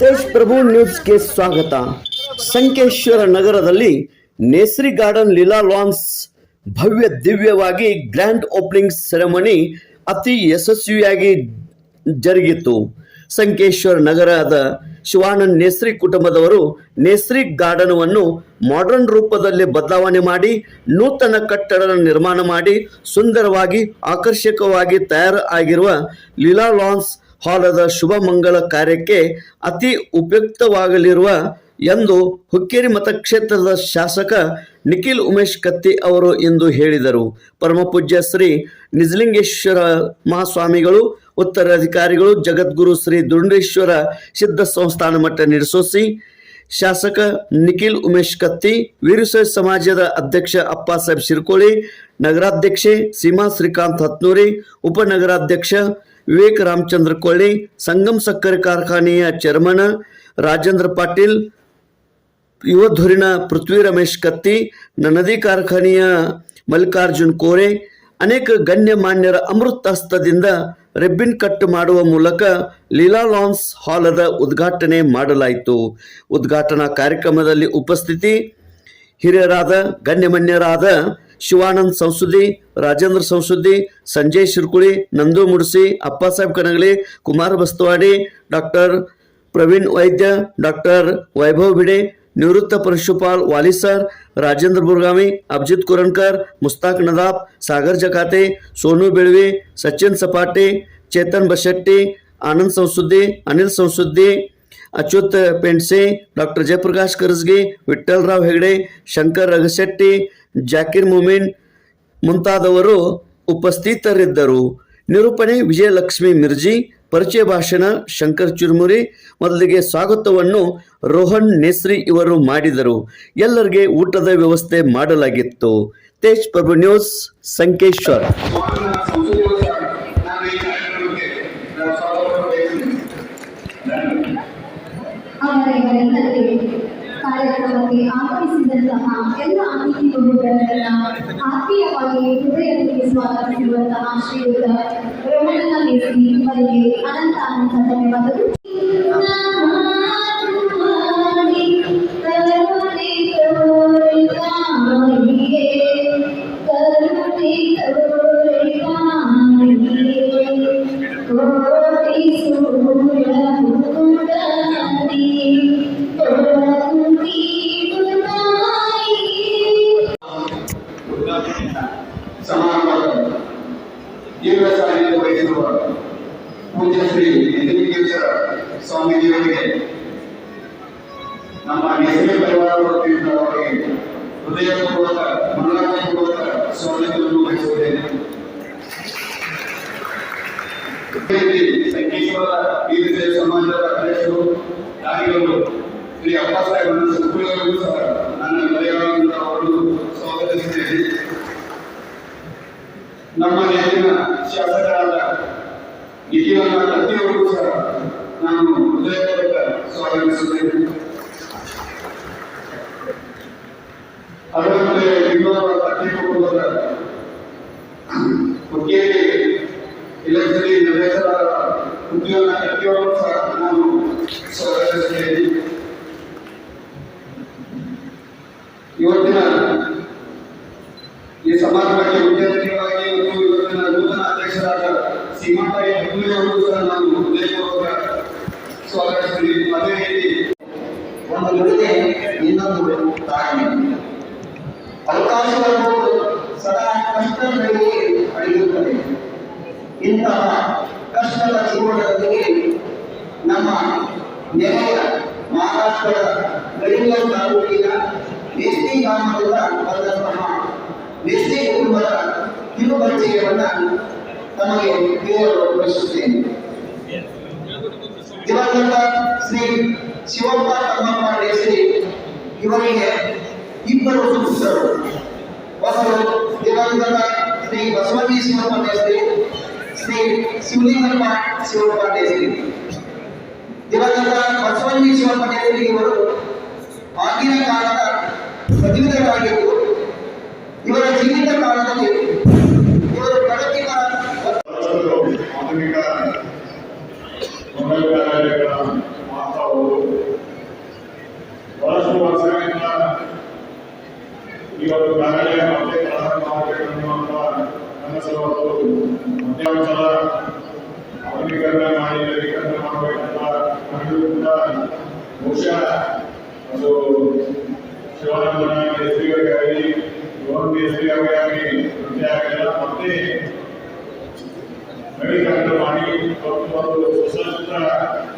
ತೇಜ್ ಪ್ರಭು ನ್ಯೂಸ್ಗೆ ಸ್ವಾಗತ. ಸಂಕೇಶ್ವರ ನಗರದಲ್ಲಿ ನೇಸ್ರಿ ಗಾರ್ಡನ್ ಲೀಲಾ ಲಾನ್ಸ್ ಭವ್ಯ ದಿವ್ಯವಾಗಿ ಗ್ರ್ಯಾಂಡ್ ಓಪನಿಂಗ್ ಸೆರೆಮನಿ ಅತಿ ಯಶಸ್ವಿಯಾಗಿ ಜರುಗಿತು ಸಂಕೇಶ್ವರ ನಗರದ ಶಿವಾನಂದ್ ನೇಸ್ರಿ ಕುಟುಂಬದವರು ನೇಸ್ರಿ ಗಾರ್ಡನ್ವನ್ನು ಮಾಡರ್ನ್ ರೂಪದಲ್ಲಿ ಬದಲಾವಣೆ ಮಾಡಿ, ನೂತನ ಕಟ್ಟಡ ನಿರ್ಮಾಣ ಮಾಡಿ, ಸುಂದರವಾಗಿ, ಆಕರ್ಷಕವಾಗಿ ತಯಾರು ಆಗಿರುವ ಲೀಲಾ ಲಾನ್ಸ್ ಹಾಲದ ಶುಭ ಮಂಗಳ ಕಾರ್ಯಕ್ಕೆ ಅತಿ ಉಪಯುಕ್ತವಾಗಲಿರುವ ಎಂದು ಹುಕ್ಕೇರಿ ಮತಕ್ಷೇತ್ರದ ಶಾಸಕ ನಿಖಿಲ್ ಉಮೇಶ್ ಕತ್ತಿ ಅವರು ಎಂದು ಹೇಳಿದರು. ಪರಮಪೂಜ್ಯ ಶ್ರೀ ನಿಜಲಿಂಗೇಶ್ವರ ಮಹಾಸ್ವಾಮಿಗಳು, ಉತ್ತರಾಧಿಕಾರಿಗಳು, ಜಗದ್ಗುರು ಶ್ರೀ ದುಂಡೇಶ್ವರ ಸಿದ್ಧ ಸಂಸ್ಥಾನ ಮಠ ನಿರ್ಸೋಸಿ, ಶಾಸಕ ನಿಖಿಲ್ ಉಮೇಶ್ ಕತ್ತಿ, ವೀರಶೈವ ಸಮಾಜದ ಅಧ್ಯಕ್ಷ ಅಪ್ಪಾಸಾಹೇಬ್ ಶಿರ್ಕೋಳಿ, ನಗರಾಧ್ಯಕ್ಷೆ ಸೀಮಾ ಶ್ರೀಕಾಂತ್ ಹತ್ನೂರಿ, ಉಪನಗರಾಧ್ಯಕ್ಷ ವಿವೇಕ್ ರಾಮಚಂದ್ರ ಕೊಳ್ಳಿ, ಸಂಗಮ್ ಸಕ್ಕರೆ ಕಾರ್ಖಾನೆಯ ಚೇರ್ಮನ್ ರಾಜೇಂದ್ರ ಪಾಟೀಲ್, ಯುವಧುರಿನ ಪೃಥ್ವಿ ರಮೇಶ್ ಕತ್ತಿ ನನದಿ ಕಾರ್ಖಾನೆಯ ಮಲ್ಲಿಕಾರ್ಜುನ್ ಕೋರೆ, ಅನೇಕ ಗಣ್ಯಮಾನ್ಯರ ಅಮೃತ ಹಸ್ತದಿಂದ ರಿಬ್ಬಿನ್ ಕಟ್ ಮಾಡುವ ಮೂಲಕ ಲೀಲಾ ಲಾನ್ಸ್ ಹಾಲದ ಉದ್ಘಾಟನೆ ಮಾಡಲಾಯಿತು. ಉದ್ಘಾಟನಾ ಕಾರ್ಯಕ್ರಮದಲ್ಲಿ ಉಪಸ್ಥಿತಿ, ಹಿರಿಯರಾದ, ಗಣ್ಯಮಾನ್ಯರಾದ शिवानंद संसुदे राजेंद्र संसुदे संजय शिरकुळे नंदू मुडसे आप्पासाहेब कनगले कुमार बस्तवाडे डॉक्टर प्रवीण वैद्य डॉक्टर वैभव भिडे निवृत्त परशुपाल वालीसर राजेंद्र बुरगामी अभिजित कुरणकर मुस्ताक नदाब सागर जकाते सोनू बेळवे सचिन सपाटे चेतन बशेट्टे आनंद संसुदे अनिल संसुदे ಅಚ್ಯುತ್ ಪೆಂಡ್ಸೆ, ಡಾಕ್ಟರ್ ಜಯಪ್ರಕಾಶ್ ಕರ್ಸ್ಗಿ ವಿಠ್ಠಲರಾವ್ ಹೆಗಡೆ, ಶಂಕರ್ ರಘಶೆಟ್ಟಿ, ಜಾಕಿರ್ ಮುಮಿನ್ ಮುಂತಾದವರು ಉಪಸ್ಥಿತರಿದ್ದರು. ನಿರೂಪಣೆ ವಿಜಯಲಕ್ಷ್ಮಿ ಮಿರ್ಜಿ, ಪರಿಚಯ ಭಾಷಣ ಶಂಕರ್ ಚುರ್ಮುರಿ, ಮೊದಲಿಗೆ ಸ್ವಾಗತವನ್ನು ರೋಹನ್ ನೇಸ್ರಿ ಇವರು ಮಾಡಿದರು. ಎಲ್ಲರಿಗೆ ಊಟದ ವ್ಯವಸ್ಥೆ ಮಾಡಲಾಗಿತ್ತು. ತೇಜ್ ಪ್ರಭು ನ್ಯೂಸ್, ಸಂಕೇಶ್ವರ್. ಅವರ ಇವರೆಲ್ಲರಿಗೆ ಕಾರ್ಯಕ್ರಮಕ್ಕೆ ಆಗಮಿಸಿದಂತಹ ಎಲ್ಲ ಅತಿಥಿ ಬಂಧುಗಳನ್ನ ಆತ್ಮೀಯವಾಗಿ ಹೃದಯಕ್ಕೆ ಸ್ವಾಗತಿಸಿರುವಂತಹ ಶ್ರೀಯುತ ರೋಮಣ್ಣ ಲೇಸಿ ಇವರಿಗೆ ಅನಂತ ಅನಂತ ಧನ್ಯವಾದಗಳು ಕರುಣೆ ದೀರ್ಘ ಸಾಹಿತ್ಯ ವಹಿಸಿರುವ ಪೂಜ್ಯ ಶ್ರೀ ನಿಜಲಿಂಗೇಶ್ವರ ಸ್ವಾಮೀಜಿಯವರಿಗೆ ನಮ್ಮ ನೆಸರಿ ಪರಿವಾರ ಅವರಿಗೆ ಹೃದಯಪೂರ್ವಕ ಮಂಗಳಪೂರ್ವಕ ಸ್ವಾಗತವನ್ನು ವಹಿಸುತ್ತೇನೆ ಸಂಕೇಶ್ವರ ವೀರಶೈವ ಸಮಾಜದ ಅಧ್ಯಕ್ಷರು ದಾನಿಗಳು ಶ್ರೀ ಅಪ್ಪಾಸಾಹೇಬ್ ಸುಪ್ರಿಯವರಿಗೂ ಸಹ ನನ್ನ ಅವರನ್ನು ಸ್ವಾಗತಿಸುತ್ತೇನೆ ನಮ್ಮ ಶಾಸಕರಾದ ನಿಖಿಲನ ಪ್ರತಿಯೊಬ್ಬರು ಸಹ ನಾನು ಹೃದಯಪೂರ್ವಕ ಸ್ವಾಗತಿಸುತ್ತೇನೆ. ಅದರಂತೆ ಇನ್ನೊಬ್ಬ ಕತ್ತಿ ಅವಕಾಶವನ್ನು ಸದಾ ಕಷ್ಟದಲ್ಲಿ ಅಳೆಯುತ್ತದೆ ಇಂತಹ ಕಷ್ಟದ ಜೀವನದಲ್ಲಿ ನಮ್ಮ ನೆರೆಯ ಮಹಾರಾಷ್ಟ್ರದ ಗಡಿಂಗಲ್ ತಾಲೂಕಿನ ಎಸ್ಟಿ ಗ್ರಾಮದಿಂದ ಬಂದಂತಹ ಎಸ್ಟಿ ಕುಟುಂಬದ ಕಿರುಪರಿಚಯವನ್ನ ತಮಗೆ ತಿಳಿಯಲು ಬಯಸುತ್ತೇನೆ. ದಿವಂಗತ ಶ್ರೀ ಶಿವಪ್ಪ ತಮ್ಮಪ್ಪ ಶ್ರೀ ಇವರಿಗೆ ಇಬ್ಬರು ಸುಪುತ್ರರು ಬಸ್ಸು ದೇವಾಂಗದ ಶ್ರೀ ಬಸವನಜಿ ಶಿವಪ್ಪ ಮೇಸ್ತ್ರಿ ಶ್ರೀ ಶಿವಲಿಂಗಪ್ಪ ಶಿವಪ್ಪ ಮೇಸ್ತ್ರಿ ದಿವಂಗತ ಬಸವನಜಿ ಶಿವಪ್ಪ ಮೇಸ್ತ್ರಿ ಇವರು ಆಗಿನ ಕಾಲದ ಸಚಿವರಾಗಿದ್ದು ಇವರ ಜೀವಿತ ಕಾಲದಲ್ಲಿ ಇವರು ಪ್ರಗತಿಯ ಆಧುನಿಕ ಮೊಬೈಲ್ಗಳ ಮಾತಾಡೋದು ಬಹಳಷ್ಟು ವರ್ಷಗಳಿಂದ ಇವತ್ತು ಕಾರ್ಯಾಲಯ ಮತ್ತೆ ಒಂದ್ಸಲ ಆಧುನೀಕರಣ ಮಾಡಿ ನವೀಕರಣ ಮಾಡಬೇಕಂತ ಮಾಡಿರುವುದರಿಂದ ಬಹುಶಃ ಅದು ಶಿವಾನಂದನ ಹೆಸರಿಗಾಗಿ ಒಂದು ಹೆಸರಿಗಾಗಿ ನೃತ್ಯ ಆಗಿಲ್ಲ ಮತ್ತೆ ನವೀಕರಣ ಮಾಡಿ ಮತ್ತು ಒಂದು ಸುಸಜ್ಜಿತ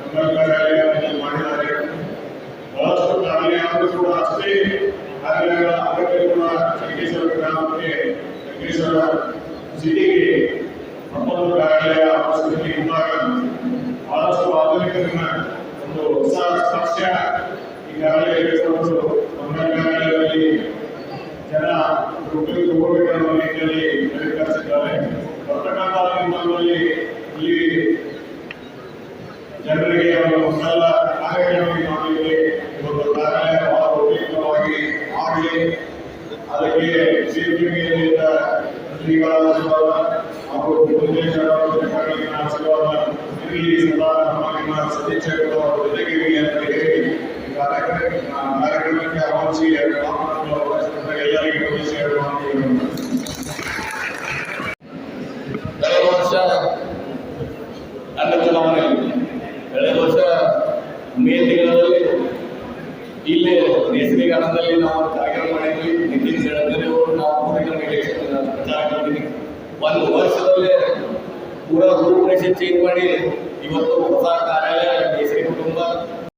ಮಂಗಲಕಾರ್ಯಾಲಯ ಮಾಡಿದ್ದಾರೆ ಬಹಳಷ್ಟು ಕಾರ್ಯಾಲಯಗಳು ಕೂಡ ಅಷ್ಟೇ ಕಾರ್ಯಾಲಯಗಳ ಅಗತ್ಯ ಕೂಡ ಸಂಕೇಶ್ವರ ಗ್ರಾಮಕ್ಕೆ ಸಂಕೇಶ್ವರ ಅವಶ್ಯಕತೆ ಇದ್ದಾಗ ಬಹಳಷ್ಟು ಆಧುನಿಕರನ್ನ ಒಂದು ಹೊಸ ಸ್ಪರ್ಶ ಈಗಾಗಲೇ ಹೇಳಿಕೊಂಡು ಜನ ಉಪಯೋಗ ತಗೋಬೇಕನ್ನೋ ನಿಟ್ಟಿನಲ್ಲಿ ಬರ್ತಕ್ಕಂಥ ದಿನಗಳಲ್ಲಿ ಇಲ್ಲಿ ಜನರಿಗೆ ಒಂದು ಸಲ ಕಾರ್ಯಕ್ರಮ ಮಾಡಲಿಕ್ಕೆ ಒಂದು ಕಾರ್ಯಾಲಯ ಬಹಳ ಉಪಯುಕ್ತವಾಗಿ ಆಗಲಿ ಅದಕ್ಕೆ ಶ್ರೀಗಳಾದ ಆಶೀರ್ವಾದ ಹಾಗೂ ಉದ್ದೇಶ ಇರಲಿ ಸದಾ ನಮ್ಮನ್ನ ಸದೀಕ್ಷಕರು ಅವರ ಜೊತೆಗೆ ಇರಲಿ ಅಂತ ಹೇಳಿ ಈ ಕಾರ್ಯಕ್ರಮ ಕಾರ್ಯಕ್ರಮಕ್ಕೆ ಆಹ್ವಾನಿಸಿ ಮಾತನಾಡಲು ಅವಕಾಶ ಕೊಟ್ಟ ಎಲ್ಲರಿಗೂ ಉದ್ದೇಶ ಹೇಳುವ ಕಳೆದ ವರ್ಷ ನನ್ನ ಚುನಾವಣೆ ಕಳೆದ ವರ್ಷ ಮೇ ತಿಂಗಳಲ್ಲಿ ಇಲ್ಲೇ ನೇಸರಿಗಾನದಲ್ಲಿ ನಾವು ಒಂದು ಕಾರ್ಯಕ್ರಮ ಮಾಡಿದ್ವಿ ನಿತಿನ್ ಗಡ್ಕರಿ ಅವರು ನಾವು ಕಾರ್ಯಕ್ರಮ ಎಲೆಕ್ಷನ್ ಪ್ರಚಾರ ಮಾಡಿದ್ವಿ ಒಂದು ವರ್ಷದಲ್ಲೇ ಪೂರ ರೂಪರೇಷೆ ಚೇಂಜ್ ಮಾಡಿ ಇವತ್ತು ಹೊಸ